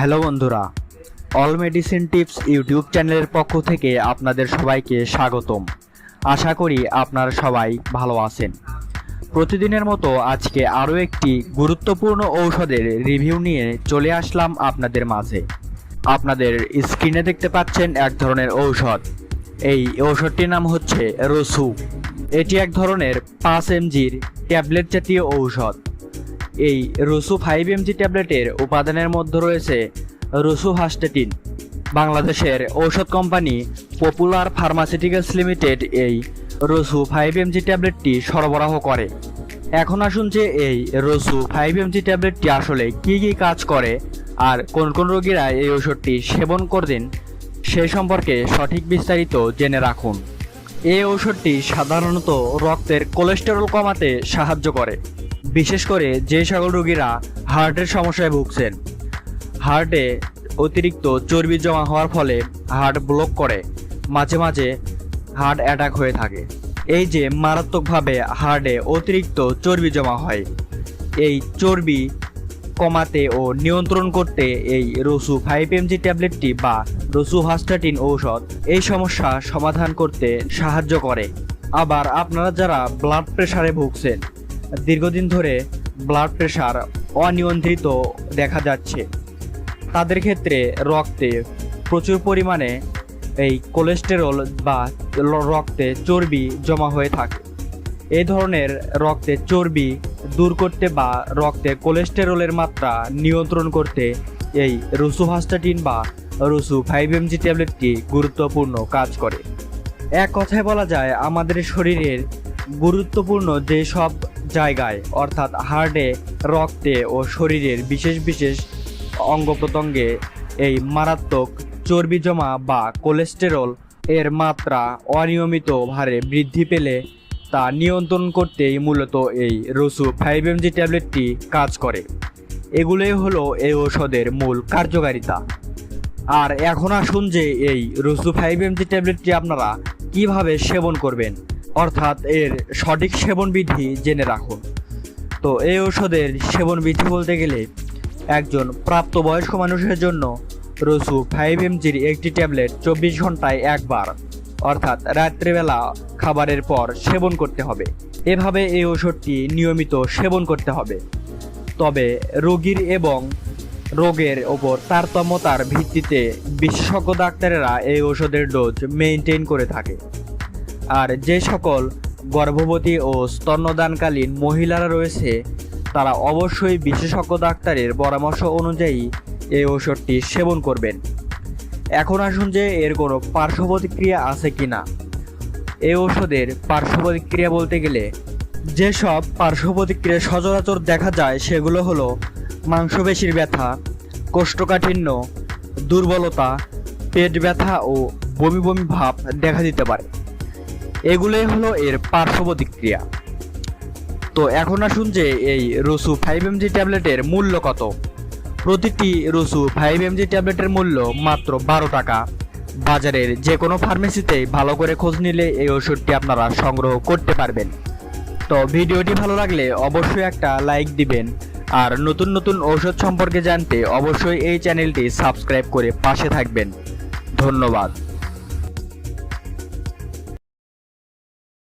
Hello বন্ধুরা, all medicine tips YouTube চ্যানেলের পক্ষ থেকে আপনাদের সবাইকে স্বাগতম। আশা করি আপনারা সবাই ভালো আছেন। প্রতিদিনের মতো আজকে আরও একটি গুরুত্বপূর্ণ ঔষধের রিভিউ নিয়ে চলে আসলাম আপনাদের মাঝে। আপনাদের স্ক্রিনে দেখতে পাচ্ছেন এক ধরনের ঔষধ। এই ঔষধটির নাম হচ্ছে রসু। এটি এক ধরনের পাঁচ এমজির ট্যাবলেট জাতীয় ঔষধ। এই রসু ফাইভ এমজি ট্যাবলেটের উপাদানের মধ্যে রয়েছে রসু হাস্টেটিন। বাংলাদেশের ঔষধ কোম্পানি পপুলার ফার্মাসিউটিক্যালস লিমিটেড এই রসু ফাইভ এমজি ট্যাবলেটটি সরবরাহ করে। এখন আসুন যে এই রসু ফাইভ এমজি ট্যাবলেটটি আসলে কি কি কাজ করে আর কোন কোন রোগীরা এই ওষুধটি সেবন করবেন সে সম্পর্কে সঠিক বিস্তারিত জেনে রাখুন। এই ঔষধটি সাধারণত রক্তের কোলেস্টেরল কমাতে সাহায্য করে। বিশেষ করে যে সকল রোগীরা হার্টের সমস্যায় ভুগছেন, হার্টে অতিরিক্ত চর্বি জমা হওয়ার ফলে হার্ট ব্লক করে, মাঝে মাঝে হার্ট অ্যাটাক হয়ে থাকে। এই যে মারাত্মকভাবে হার্টে অতিরিক্ত চর্বি জমা হয়, এই চর্বি কমাতে ও নিয়ন্ত্রণ করতে এই রসু ফাইভ এমজি ট্যাবলেটটি বা রসু হাস্টাটিন ঔষধ এই সমস্যা সমাধান করতে সাহায্য করে। আবার আপনারা যারা ব্লাড প্রেশারে ভুগছেন দীর্ঘদিন ধরে ব্লাড প্রেশার অনিয়ন্ত্রিত দেখা যাচ্ছে। তাদের ক্ষেত্রে রক্তে প্রচুর পরিমাণে এই কোলেস্টেরল বা রক্তে চর্বি জমা হয়ে থাকে। এই ধরনের রক্তে চর্বি দূর করতে বা রক্তে কোলেস্টেরলের মাত্রা নিয়ন্ত্রণ করতে এই রসুভাস্টাটিন বা রসু ফাইভ এমজি ট্যাবলেটটি গুরুত্বপূর্ণ কাজ করে। এক কথায় বলা যায়, আমাদের শরীরের গুরুত্বপূর্ণ যে সব জায়গায়, অর্থাৎ হার্টে, রক্তে ও শরীরের বিশেষ বিশেষ অঙ্গ প্রত্যঙ্গে এই মারাত্মক চর্বি জমা বা কোলেস্টেরল এর মাত্রা অনিয়মিত ভারে বৃদ্ধি পেলে তা নিয়ন্ত্রণ করতেই মূলত এই রসু ফাইভ এমজি ট্যাবলেটটি কাজ করে। এগুলোই হলো এই ঔষধের মূল কার্যকারিতা। আর এখন আসুন যে এই রসু ফাইভ এমজি ট্যাবলেটটি আপনারা কীভাবে সেবন করবেন অর্থাৎ এর সঠিক সেবন বিধি জেনে রাখুন। তো এই ঔষধের সেবন বিধি বলতে গেলে একজন প্রাপ্তবয়স্ক মানুষের জন্য রসু ফাইভ এমজির একটি ট্যাবলেট চব্বিশ ঘন্টায় একবার, অর্থাৎ রাত্রিবেলা খাবারের পর সেবন করতে হবে। এভাবে এই ওষুধটি নিয়মিত সেবন করতে হবে। তবে রোগীর এবং রোগের ওপর তারতম্যতার ভিত্তিতে বিশেষজ্ঞ ডাক্তারেরা এই ওষুধের ডোজ মেনটেন করে থাকে। আর যে সকল গর্ভবতী ও স্তন্যদানকালীন মহিলারা রয়েছে, তারা অবশ্যই বিশেষজ্ঞ ডাক্তারের পরামর্শ অনুযায়ী এই ওষুধটি সেবন করবেন। এখন আসুন যে এর কোনো পার্শ্ব প্রতিক্রিয়া আছে কি না এই ওষুধের পার্শ্ব প্রতিক্রিয়া বলতে গেলে, যেসব পার্শ্ব প্রতিক্রিয়া সচরাচর দেখা যায় সেগুলো হলো মাংসপেশির ব্যথা, কোষ্ঠকাঠিন্য, দুর্বলতা, পেট ব্যথা ও বমি বমি ভাব দেখা দিতে পারে। এগুলোই হলো এর পার্শ্ব প্রতিক্রিয়া। তো এখন আসুন যে এই রসু ফাইভ এমজি ট্যাবলেটের মূল্য কত? প্রতিটি রসু ফাইভ এমজি ট্যাবলেটের মূল্য মাত্র বারো টাকা। বাজারের যে কোনো ফার্মেসিতে ভালো করে খোঁজ নিলে এই ওষুধটি আপনারা সংগ্রহ করতে পারবেন। তো ভিডিওটি ভালো লাগলে অবশ্যই একটা লাইক দিবেন। আর নতুন নতুন ঔষধ সম্পর্কে জানতে অবশ্যই এই চ্যানেলটি সাবস্ক্রাইব করে পাশে থাকবেন। ধন্যবাদ।